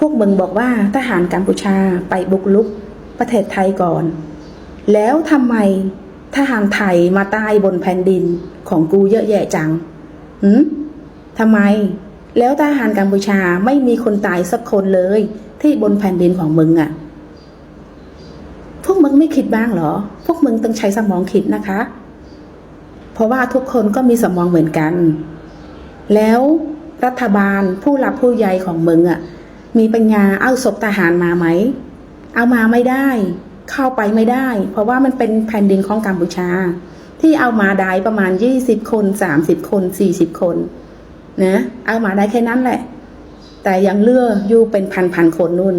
พวกมึงบอกว่าทหารกัมพูชาไปบุกลุกประเทศไทยก่อน แล้วทำไมทหารไทยมาตายบนแผ่นดินของกูเยอะแยะจังหืมทำไม แล้วทหารกัมพูชาไม่มีคนตายสักคนเลย ที่บนแผ่นดินของมึงอะ่ะ พวกมึงไม่คิดบ้างเหรอ พวกมึงต้องใช้สมองคิดนะคะ เพราะว่าทุกคนก็มีสมองเหมือนกัน แล้วรัฐบาลผู้หลักผู้ใหญ่ของมึงอะ่ะ มีปัญญาเอาศพทหารมาไหม เอามาไม่ได้ เข้าไปไม่ได้ เพราะว่ามันเป็นแผ่นดินของกัมพูชา ที่เอามาได้ประมาณยี่สิบคนสามสิบคนสี่สิบคนนะเอามาได้แค่นั้นแหละ แต่ยังเลืออยู่เป็นพันพันคนนุ่น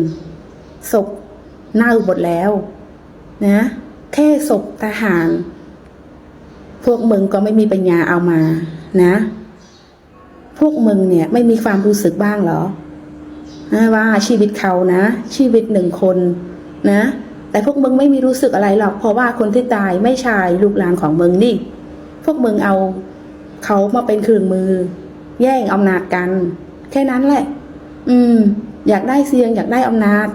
ศพเน่าหมดแล้วนะแค่ศพทหาร พวกมึงก็ไม่มีปัญญาเอามานะ พวกมึงเนี่ยไม่มีความรู้สึกบ้างเหรอ นะว่าชีวิตเขานะ ชีวิตหนึ่งคนนะ แต่พวกมึงไม่มีรู้สึกอะไรหรอก เพราะว่าคนที่ตายไม่ใช่ลูกหลานของมึงนี่ พวกมึงเอาเขามาเป็นเครื่องมือ แย่งอำนาจกัน แค่นั้นแหละ อืม อยากได้เสียง อยากได้อำนาจ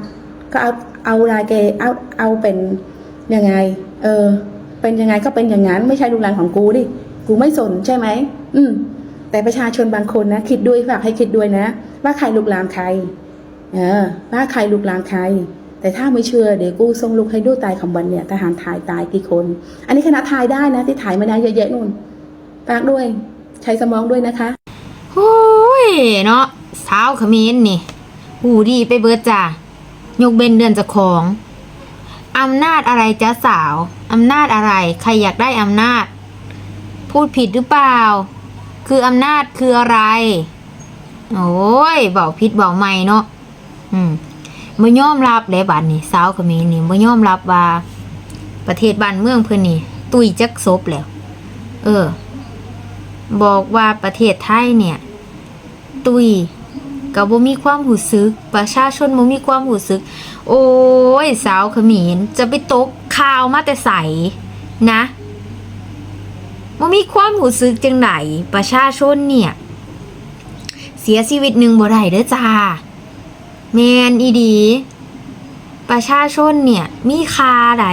ก็เอาเอารายเกเอาเอาเป็นยังไง เออ เป็นยังไงก็เป็นอย่างนั้น ไม่ใช่ลูกหลานของกูดิ กูไม่สนใช่ไหม อืม แต่ประชาชนบางคนนะ คิดด้วยฝากให้คิดด้วยนะ ว่าใครลูกลานใคร เออ ว่าใครลูกลานใคร แต่ถ้าไม่เชื่อเดี๋ยวกูส่งลูกให้ดูตายของวันเนี่ยทหารถ่ายตายกี่คน อันนี้คณะถ่ายได้นะ ที่ถ่ายมาได้เยอะแยะนู่นฝากด้วย ใช้สมองด้วยนะคะโอ้ยเนาะสาวขมิ้นนี่หูดีไปเบิดจ้ะยกเบนเดือนจะของอำนาจอะไรจ้าสาว อำนาจอะไร ใครอยากได้อำนาจ พูดผิดหรือเปล่า คืออำนาจคืออะไร โอ้ยเบาผิดเบาไม่เนาะอืมบ่ยอมรับเลยบัดนี้สาวเขมิ้นนี่บ่ยอมรับว่า ประเทศบ้านเมืองเพิ่นนี่ ตุยจักซบแล้ว เออ บอกว่าประเทศไทยเนี่ย ตุยก็บ่มีความหูซึก ประชาชนบ่มีความหูซึก โอ้ยสาวขมินจะไปตกข่าวมาแต่ใสนะ บ่มีความหูซึกจังไหนประชาชนเนี่ย เสียชีวิตหนึ่งบ่ได้เด้อจ้า แมนอีดี ประชาชนเนี่ย มีคาได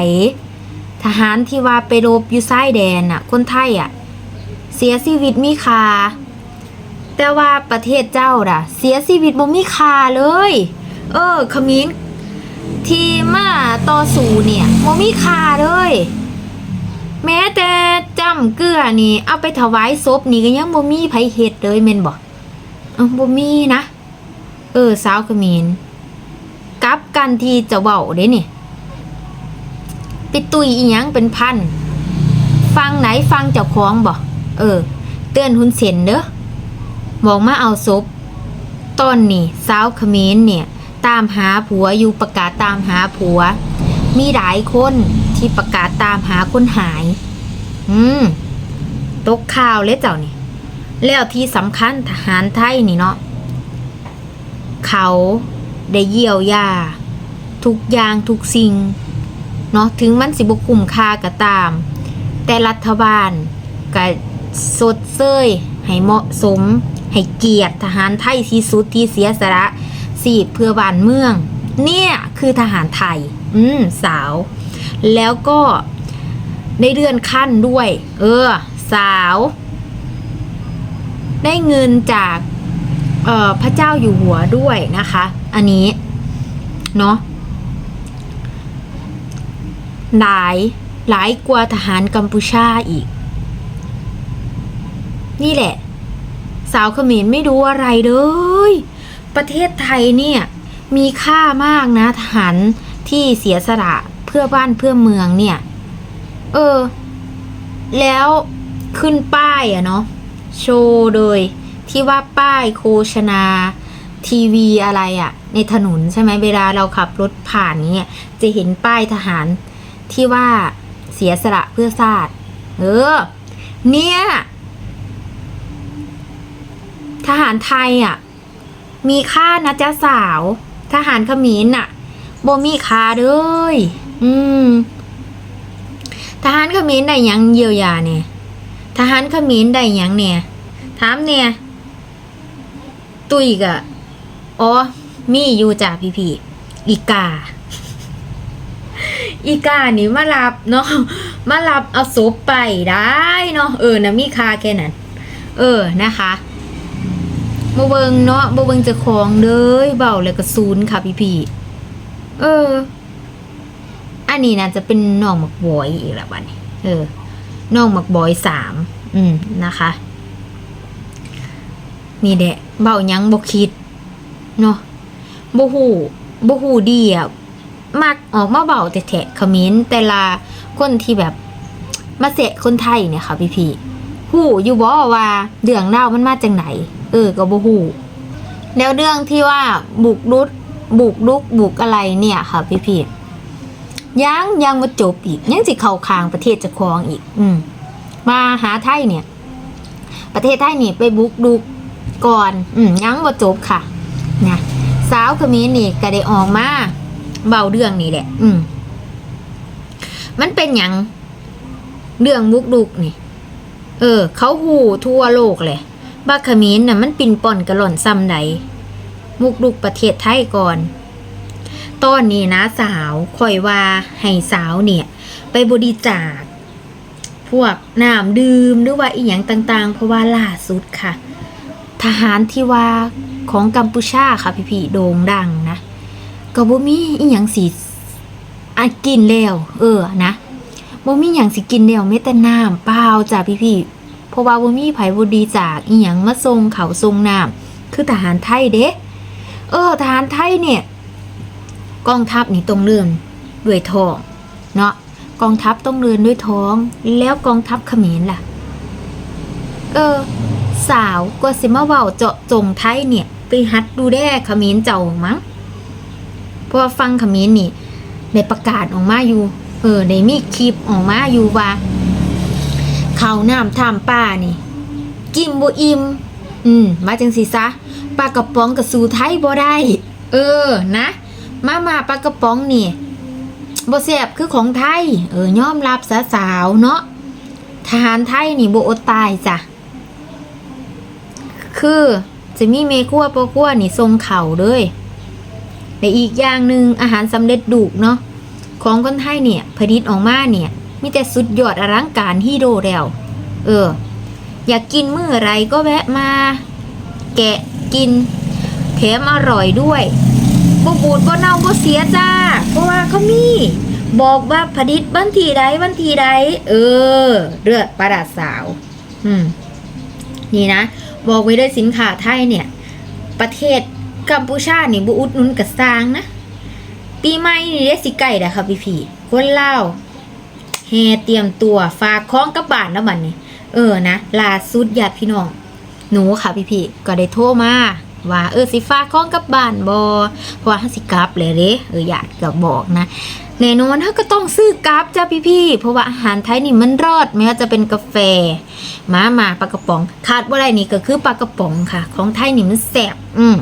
ทหารที่ว่าไปรบอยู่ซ้แดนน่ะคนไทยอะเสียชีวิตมีคา แต่ว่าประเทศเจ้าด่ะ เสียชีวิตบ่มีคาเลย เออขมิ้นที่มาต่อสู้เนี่ยบ่มีคาเลย แม้แต่ จำเกลือนี่ เอาไปถวายศพนี่ก็ยังบ่มีไผเฮ็ดเลยแม่นบ่เออบ่มีนะ เออสาวขมิ้นกลับกันที่จะเว้าเด้นี่ไปตุยอีหยังเป็นพัน ฟังไหนฟังเจ้าของบ่เออ เตือนหุนเซนเด้อบอกมาเอาศพตอนนี้สาวเขมรเนี่ย ตามหาผัวอยู่ประกาศตามหาผัว มีหลายคนที่ประกาศตามหาคนหาย อืม ตกข่าวเลยเจ้านี่ แล้วที่สำคัญทหารไทยนี่เนาะ เขาได้เยียวยา ทุกอย่างทุกสิ่ง เนาะถึงมันสิบคุ้มค่าก็ตาม แต่รัฐบาลก็สดเซยให้เหมาะสม ให้เกียรติทหารไทยที่สุดที่เสียสละสีบเพื่อบ้านเมือง เนี่ยคือทหารไทย อืมสาว แล้วก็ ได้เลื่อนขั้นด้วย เออ สาว ได้เงินจากออพระเจ้าอยู่หัวด้วยนะคะ อันนี้ เนาะหลายหลายกว่าทหารกัมพูชาอีก นี่แหละ สาวเขมรไม่รู้อะไรเลย ประเทศไทยเนี่ย มีค่ามากนะทหารที่เสียสละเพื่อบ้านเพื่อเมืองเนี่ย เออ แล้วขึ้นป้ายอะเนาะโชว์โดยที่ว่าป้ายโฆษณาทีวีอะไรอะในถนนใช่ไหมเวลาเราขับรถผ่านเนี่ยจะเห็นป้ายทหารที่ว่าเสียสละเพื่อชาติเออ เนี่ย ทหารไทยอะ มีค่านะจ๊ะสาว ทหารเขมรน่ะบ่มีค่าเลย อืม ทหารเขมรได้ยังเยียวยาเนี่ยทหารเขมรได้ยังเนี่ยถามเนี่ยตุยกะอ๋อมีอยู่จ้ะพี่พี่อีกา อีกานี่มารับเนาะมารับเอาศพไปได้เนาะเออนะมีคาแค่นั้น เออนะคะบ่เบิงเนาะบ่เบิงจะของเด้ยเบาแล้วก็ศูนย์ค่ะพี่พี่เออ อันนี้น่าจะเป็นน้องหมักบอยอีกแล้วบันี้เออน้องหมักบอยสามอืมนะคะ นี่แหละเบาหยังบ่คิดเนาะบ่ฮู้บ่ฮู้ดีอะมักออกมาเบาแต่แทะคอมเมนต์แต่ละคนที่แบบมาเสะคนไทยเนี่ยค่ะพี่พี่ฮู้อยู่บ่ว่าเรื่องเล่ามันมาจากไหน เออก็บ่ฮู้แล้วเรื่องที่ว่าบุกรุกบุกรุกบุกอะไรเนี่ยค่ะพี่พี่ ยังยังมาจบอีกยังสิเข้าคางประเทศจะครองอีก อืมมาหาไทยเนี่ย ประเทศไทยนี่ไปบุกรุกก่อน อืมยังบ่จบค่ะนะสาวเขมรนี่ก็ได้ออกมาเบาเรื่องนี่แหละ อืมมันเป็นหยังเรื่องบุกรุกนี่ เออ เขาหูทั่วโลกเลยบักเขมรน่ะมันปินป่อนกระหล่อนซ้ำใดมุกรุกประเทศไทยก่อน ตอนนี้นะสาวคอยว่าให้สาวเนี่ย ไปบริจาคพวกน้ำดื่มหรือว่าอีหยังต่างๆ เพราะว่าล่าสุดค่ะ ทหารที่ว่าของกัมพูชาค่ะพี่ๆโด่งดังนะก็บ่มีอีหยังสิอันกินแล้วเออนะบ่มีหยังสิกินแล้วแม้แต่น้ำเปล่าจ้ะพี่ๆเพราะว่าบ่มีไผบ่ดีจากอีหยังมาส่งเขาวส่งน้ำคือทหารไทยเด้เออทหารไทยเนี่ย กองทัพนี่ต้องเริ่มด้วยท้องเนาะกองทัพต้องเดินด้วยท้อง แล้วกองทัพเขมรล่ะ เออ สาวกว่าสิมาเว้าเจาะจงไทยเนี่ย ไปฮัดดูแด้เขมรเจ้ามั้งเพราะฟังเขมรนี่ได้ประกาศออกมาอยู่ เออได้มีคลิปออกมาอยู่ว่าเขาน้ำท่ามป้านี่ กินบ่อิมอืมมาจังสิซะปลากระป๋องกับสูไทยบ่ได้ เออนะ มามาปลากระป๋องนี่บ่แซ่บคือของไทย เออยอมรับสาสาวเนาะทหารไทยนี่บ่อดตายจ้ะ คือจะมีเมคั่วปอคั่วนี่ทรงเข่าเลยแต่อีกอย่างหนึ่งอาหารสำเร็จรูปเนาะของคนไทยเนี่ยผลิตออกมาเนี่ยมีแต่สุดยอดอลังการฮีโร่แล้วเออ อยากกินเมื้อไรก็แวะมา แกะกินแถมอร่อยด้วย บ่บูดบ่เน่าบ่เสียจ้า เพราะว่าเขามี บอกว่าผลิตวันทีใดวันทีใด เออ เลือดประดาสาว อืม นี่นะ บอกไว้ด้วยสินค้าไทยเนี่ย ประเทศกัมพูชานี่บุอุดหนุนกับสร้างนะ ปีใหม่นี่เดสิไก่เด้อค่ะพี่พี่คนเล่าวแฮเตรียมตัวฝากของกับบ้านแล้วบัดนี้ เออนะลาสุดญาติพี่น้อง หนูค่ะพี่พี่ก็ได้โทรมา ว่าเออสิฝากของกับบ้านบอเพราะว่าเขาสิกลับเลยเด้เออญาติก็บอกนะแน่นอนเขาก็ต้องซื้อกราฟจ้าพี่ๆเพราะว่าอาหารไทยนี่มันรอดไม่ว่าจะเป็นกาแฟมามาปลากระป๋องขาดว่าไรนี่ก็คือปลากระป๋องค่ะ ของไทยนี่มันแสบอืม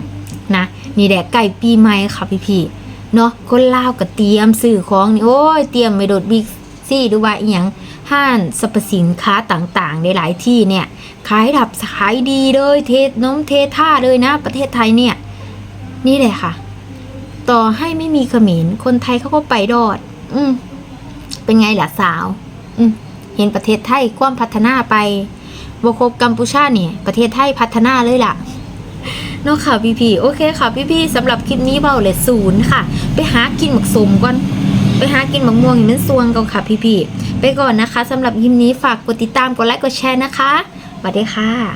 นะนี่แหละไก่ปีใหม่ค่ะพี่ๆเนาะคนลาวก็เตรียมซื้อของนี่โอ้ยเตรียมไปโดดบิ๊ก ซี่หรือว่าอีหยังห้านสรรพสินค้าต่างๆในหลายที่เนี่ยขายดับขายดีเลยเทน้มเทท่าเลยนะ ประเทศไทยเนี่ย นี่แหละค่ะ ต่อให้ไม่มีเขมรคนไทยเขาก็ไปรอด อืมเป็นไงล่ะสาว อืมเห็นประเทศไทยความพัฒนาไปบคบกัมพูชาเนี่ย ประเทศไทยพัฒนาเลยล่ะเนาะค่ะพี่พี่โอเคค่ะพี่พี่สำหรับคลิปนี้เบาเลยศูนย์ค่ะ ไปหากินหมักสมก่อน ไปหากินหมักม่วงอย่างนั้นซวงกันค่ะพี่ๆไปก่อนนะคะสำหรับยิมนี้ฝากกดติดตามกดไลค์กดแชร์นะคะสวัสดีค่ะ